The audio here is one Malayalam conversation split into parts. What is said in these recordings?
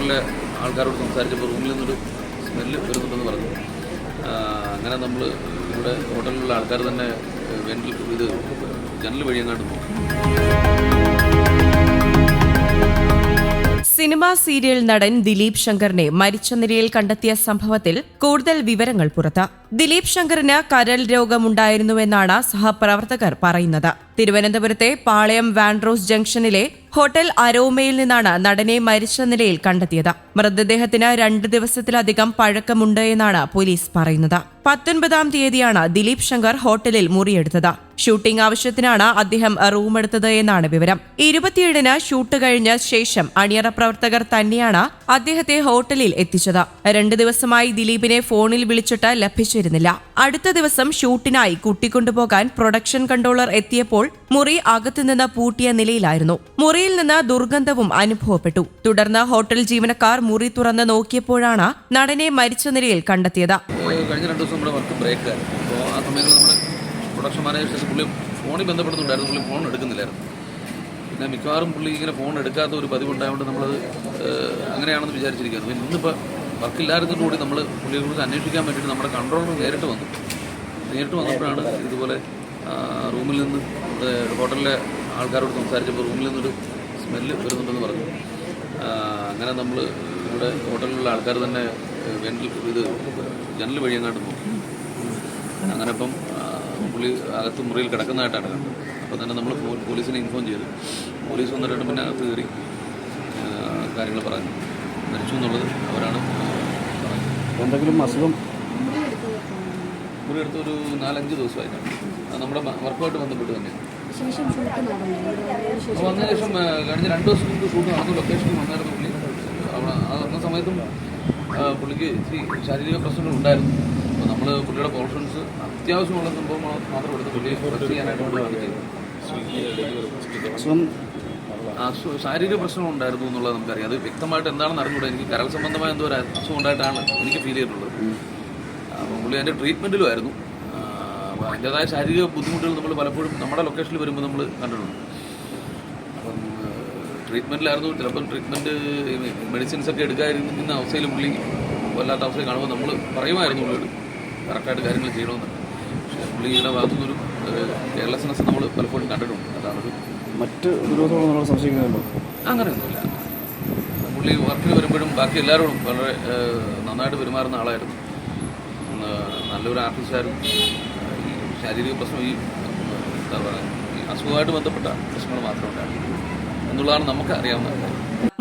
ഹോട്ടലിലെ ആൾക്കാരോട് സംസാരിച്ചപ്പോൾ റൂമിൽ നിന്നൊരു സ്മെല്ല് വരുന്നുണ്ടെന്ന് പറഞ്ഞു. അങ്ങനെ നമ്മൾ ഇവിടെ ഹോട്ടലിലുള്ള ആൾക്കാർ തന്നെ വെന്റിൽ ഇത് ജനൽ വഴി അങ്ങാണ്ട് സിനിമാ സീരിയൽ നടൻ ദിലീപ് ശങ്കറിനെ മരിച്ച നിലയിൽ കണ്ടെത്തിയ സംഭവത്തിൽ കൂടുതൽ വിവരങ്ങൾ പുറത്ത്. ദിലീപ് ശങ്കറിന് കരൾ രോഗമുണ്ടായിരുന്നുവെന്നാണ് സഹപ്രവർത്തകർ പറയുന്നത്. തിരുവനന്തപുരത്തെ പാളയം വാൻഡ്രോസ് ജംഗ്ഷനിലെ ഹോട്ടൽ അരോമയിൽ നിന്നാണ് നടനെ മരിച്ച നിലയിൽ കണ്ടെത്തിയത്. മൃതദേഹത്തിന് രണ്ട് ദിവസത്തിലധികം പഴക്കമുണ്ട് എന്നാണ് പോലീസ് പറയുന്നത്. പത്തൊൻപതാം തീയതിയാണ് ദിലീപ് ശങ്കർ ഹോട്ടലിൽ മുറിയെടുത്തത്. ഷൂട്ടിംഗ് ആവശ്യത്തിനാണ് അദ്ദേഹം റൂമെടുത്തത് എന്നാണ് വിവരം. ഇരുപത്തിയേഴിന് ഷൂട്ട് കഴിഞ്ഞ ശേഷം അണിയറ പ്രവർത്തകർ തന്നെയാണ് അദ്ദേഹത്തെ ഹോട്ടലിൽ എത്തിച്ചത്. രണ്ടു ദിവസമായി ദിലീപിനെ ഫോണിൽ വിളിച്ചിട്ട് ലഭിച്ചിരുന്നില്ല. അടുത്ത ദിവസം ഷൂട്ടിനായി കൂട്ടിക്കൊണ്ടുപോകാൻ പ്രൊഡക്ഷൻ കൺട്രോളർ എത്തിയപ്പോൾ മുറി അകത്തുനിന്ന് പൂട്ടിയ നിലയിലായിരുന്നു. മുറിയിൽ നിന്ന് ദുർഗന്ധവും അനുഭവപ്പെട്ടു. തുടർന്ന് ഹോട്ടൽ ജീവനക്കാർ മുറി തുറന്ന് നോക്കിയപ്പോഴാണ് നടനെ മരിച്ച നിലയിൽ കണ്ടെത്തിയത്. കഴിഞ്ഞ രണ്ട് ദിവസം വർക്ക് ബ്രേക്ക് അപ്പോൾ ആ സമയത്ത് നമ്മുടെ പ്രൊഡക്ഷൻ മാനേജേഴ്സ് പുള്ളി ഫോണിൽ ബന്ധപ്പെടുന്നുണ്ടായിരുന്നു. പുള്ളി ഫോൺ എടുക്കുന്നില്ലായിരുന്നു. പിന്നെ മിക്കവാറും പുള്ളി ഇങ്ങനെ ഫോൺ എടുക്കാത്ത ഒരു പതിവുണ്ടായതുകൊണ്ട് നമ്മൾ അങ്ങനെയാണെന്ന് വിചാരിച്ചിരിക്കുന്നത് പിന്നെ ഇന്നിപ്പോൾ വർക്ക് കൂടി നമ്മൾ പുള്ളിയെ കുറിച്ച് അന്വേഷിക്കാൻ വേണ്ടിയിട്ട് നമ്മുടെ കൺട്രോളർ നേരിട്ട് വന്നു. നേരിട്ട് വന്നപ്പോഴാണ് ഇതുപോലെ റൂമിൽ നിന്ന് ഹോട്ടലിലെ ആൾക്കാരോട് സംസാരിച്ചപ്പോൾ റൂമിൽ നിന്നൊരു സ്മെല്ല് വരുന്നുണ്ടെന്ന് പറഞ്ഞു. അങ്ങനെ നമ്മൾ ഇവിടെ ഹോട്ടലിലുള്ള ആൾക്കാർ തന്നെ വെന്റിൽ ഇത് ജനൽ വഴി എങ്ങാണ്ട് നോക്കി. അങ്ങനെ ഇപ്പം പുളി പുള്ളി അകത്ത് മുറിയിൽ കിടക്കുന്നതായിട്ടാണ് കണ്ടത്. അപ്പോൾ തന്നെ നമ്മൾ പോലീസിനെ ഇൻഫോം ചെയ്തു. പോലീസ് വന്നിട്ട് പിന്നെ അകത്ത് കയറി കാര്യങ്ങൾ പറഞ്ഞു. മരിച്ചു എന്നുള്ളത് അവരാണ് എന്തെങ്കിലും അസുഖം മുറി എടുത്ത് ഒരു നാലഞ്ച് ദിവസമായി. അത് നമ്മുടെ വർക്കുമായിട്ട് ബന്ധപ്പെട്ട് തന്നെ. അപ്പോൾ വന്നതിന് ശേഷം കഴിഞ്ഞ രണ്ട് ദിവസം മുമ്പ് ഷൂട്ട് നടന്നു. ലൊക്കേഷനിൽ വന്നായിരുന്നു പുള്ളി. അവിടെ ആ വന്ന സമയത്തും പുള്ളിക്ക് ഇച്ചിരി ശാരീരിക പ്രശ്നങ്ങൾ ഉണ്ടായിരുന്നു. അപ്പോൾ നമ്മൾ പുള്ളിയുടെ പോർഷൻസ് അത്യാവശ്യമുള്ള സംഭവം മാത്രം എടുത്ത് പുള്ളിയെ കുറച്ച് ചെയ്യാനായിട്ട് നമ്മൾ അസു ശാരീരിക പ്രശ്നം ഉണ്ടായിരുന്നു എന്നുള്ളത് നമുക്കറിയാം. അത് വ്യക്തമായിട്ട് എന്താണെന്ന് അറിഞ്ഞുകൂടാ. എനിക്ക് കരൾ സംബന്ധമായ എന്തോ ഒരു അസുഖം ഉണ്ടായിട്ടാണ് എനിക്ക് ഫീൽ ചെയ്തിട്ടുള്ളത്. അപ്പോൾ പുള്ളി അതിന്റെ ട്രീറ്റ്മെന്റിലുമായിരുന്നു അപ്പോൾ അതിന്റെതായ ശാരീരിക ബുദ്ധിമുട്ടുകൾ നമ്മൾ പലപ്പോഴും നമ്മുടെ ലൊക്കേഷനിൽ വരുമ്പോൾ നമ്മൾ കണ്ടിട്ടുണ്ട്. അപ്പം ട്രീറ്റ്മെന്റിലായിരുന്നു ചിലപ്പം ട്രീറ്റ്മെന്റ് മെഡിസിൻസ് ഒക്കെ എടുക്കാതിരിക്കുന്ന അവസ്ഥയിൽ പുള്ളി വല്ലാത്ത അവസ്ഥയിൽ കാണുമ്പോൾ നമ്മൾ പറയുമായിരുന്നു പുള്ളിയോട് കറക്റ്റായിട്ട് കാര്യങ്ങൾ ചെയ്യണമെന്ന് പക്ഷേ പുള്ളിയുടെ ഭാഗത്തുനിന്നൊരു കെയർലെസ്നെസ് നമ്മൾ പലപ്പോഴും കണ്ടിട്ടുണ്ട്. അതാണൊരു മറ്റ് ദുരിതത്തോളം നമ്മൾ സംശയിക്കുന്നുണ്ടോ? അങ്ങനെയൊന്നുമില്ല. പുള്ളി വർക്കിന് വരുമ്പോഴും ബാക്കി എല്ലാവരോടും വളരെ നന്നായിട്ട് പെരുമാറുന്ന ആളായിരുന്നു. നല്ലൊരു ആർട്ടിസ്റ്റായാലും ഈ ശാരീരിക പ്രശ്നം ഈ എന്താ പറയുക ഈ അസുഖമായിട്ട് ബന്ധപ്പെട്ട പ്രശ്നങ്ങൾ മാത്രമേ ഉണ്ടായിരുന്നു എന്നുള്ളതാണ് നമുക്ക് അറിയാവുന്ന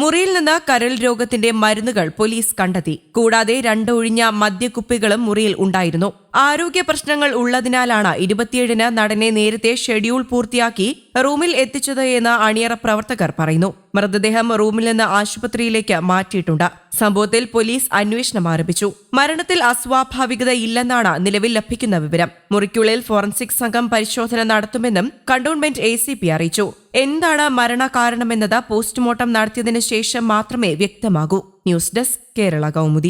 മുറിയിൽ നിന്ന് കരൾ രോഗത്തിന്റെ മരുന്നുകൾ പോലീസ് കണ്ടെത്തി. കൂടാതെ രണ്ട് ഒഴിഞ്ഞ മദ്യക്കുപ്പികളും മുറിയിൽ ഉണ്ടായിരുന്നു. ആരോഗ്യ പ്രശ്നങ്ങൾ ഉള്ളതിനാലാണ് ഇരുപത്തിയേഴിന് നടനെ നേരത്തെ ഷെഡ്യൂൾ പൂർത്തിയാക്കി റൂമിൽ എത്തിച്ചത് എന്ന് അണിയറ പ്രവർത്തകർ പറയുന്നു. മൃതദേഹം റൂമിൽ നിന്ന് ആശുപത്രിയിലേക്ക് മാറ്റിയിട്ടുണ്ട്. സംഭവത്തിൽ പോലീസ് അന്വേഷണം ആരംഭിച്ചു. മരണത്തിൽ അസ്വാഭാവികത ഇല്ലെന്നാണ് നിലവിൽ ലഭിക്കുന്ന വിവരം. മുറിക്കുള്ളിൽ ഫോറൻസിക് സംഘം പരിശോധന നടത്തുമെന്നും കണ്ടോൺമെന്റ് എ അറിയിച്ചു. എന്താണ് മരണകാരണമെന്നത് പോസ്റ്റ്മോർട്ടം നടത്തിയതിനു ശേഷം മാത്രമേ വ്യക്തമാകൂ. News desk Kerala Kaumudi.